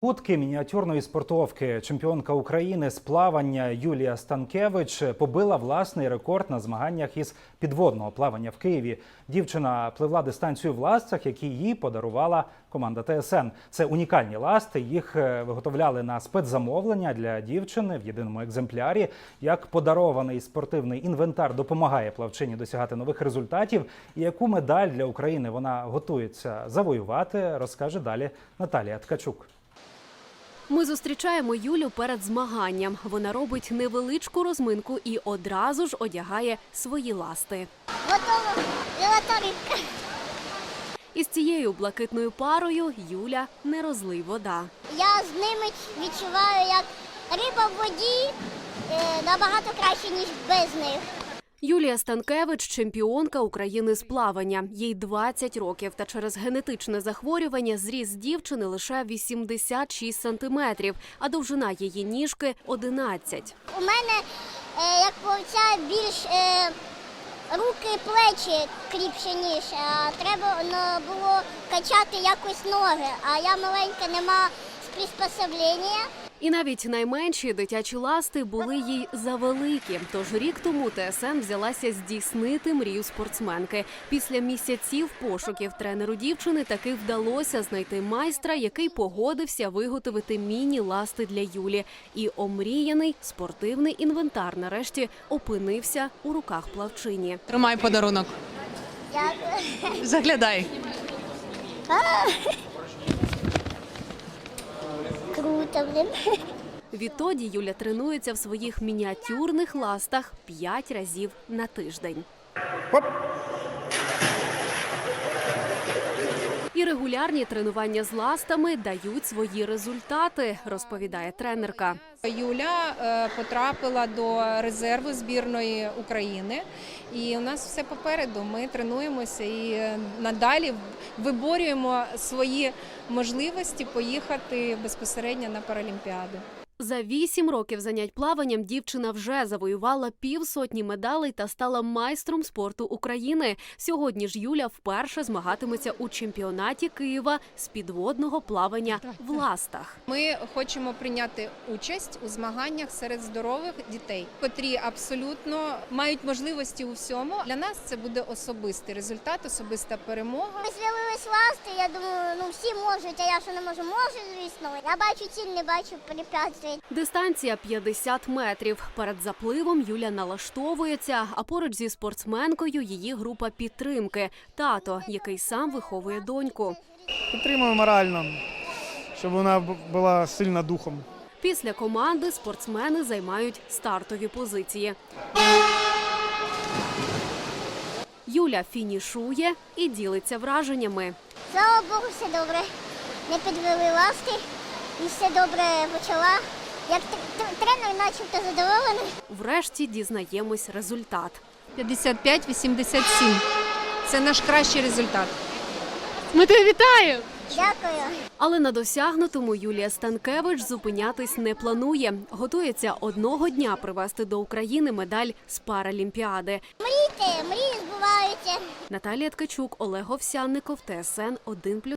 Кутки мініатюрної спортовки чемпіонка України з плавання Юлія Станкевич побила власний рекорд на змаганнях із підводного плавання в Києві. Дівчина пливла дистанцію в ластах, які їй подарувала команда ТСН. Це унікальні ласти. Їх е, виготовляли на спецзамовлення для дівчини в єдиному екземплярі. Як подарований спортивний інвентар допомагає плавчині досягати нових результатів, і яку медаль для України вона готується завоювати, розкаже далі Наталія Ткачук. Ми зустрічаємо Юлю перед змаганням. Вона робить невеличку розминку і одразу ж одягає свої ласти. Готова золота. Із цією блакитною парою Юля не розлий вода. Я з ними відчуваю, як риба в воді е, набагато краще, ніж без них. Юлія Станкевич чемпіонка України з плавання. Їй 20 років, та через генетичне захворювання зріс дівчини лише 86 сантиметрів, а довжина її ніжки 11. У мене, е, як повця, більш е, руки, плечі кріпші, ніж. Треба ну, було качати якось ноги. А я маленька, нема приспособлення. І навіть найменші дитячі ласти були їй завеликі. Тож рік тому ТСН взялася здійснити мрію спортсменки. Після місяців пошуків тренеру дівчини таки вдалося знайти майстра, який погодився виготовити міні-ласти для Юлі. І омріяний спортивний інвентар нарешті опинився у руках плавчині. Тримай подарунок. Заглядай. Круто, блін. Відтоді Юля тренується в своїх мініатюрних ластах п'ять разів на тиждень. І регулярні тренування з ластами дають свої результати, розповідає тренерка. Юля е, потрапила до резерву збірної України, і у нас все попереду. Ми тренуємося і е, надалі виборюємо свої можливості поїхати безпосередньо на Паралімпіаду. За вісім років занять плаванням дівчина вже завоювала півсотні медалей та стала майстром спорту України. Сьогодні ж Юля вперше змагатиметься у чемпіонаті Києва з підводного плавання в ластах. Ми хочемо прийняти участь у змаганнях серед здорових дітей, котрі абсолютно мають можливості у всьому. Для нас це буде особистий результат, особиста перемога. Ми з'явились ласти, я думаю, ну всі можуть, а я що не можу, можу, звісно. Я бачу ціль, не бачу препятствий. Дистанція 50 метрів. Перед запливом Юля налаштовується, а поруч зі спортсменкою її група підтримки. Тато, який сам виховує доньку. Підтримую морально, щоб вона була сильна духом. Після команди спортсмени займають стартові позиції. Юля фінішує і ділиться враженнями. Слава Богу, все добре. Не підвели ласти і все добре почала. Як тр- тр- тренер начебто задоволений. Врешті дізнаємось результат. 55-87. Це наш кращий результат. Дякую. Але на досягнутому Юлія Станкевич зупинятись не планує. Готується одного дня привезти до України медаль з Паралімпіади. Мрійте, мрії збуваються. Наталія Ткачук, Олег Овсянников, ТСН 1+,1.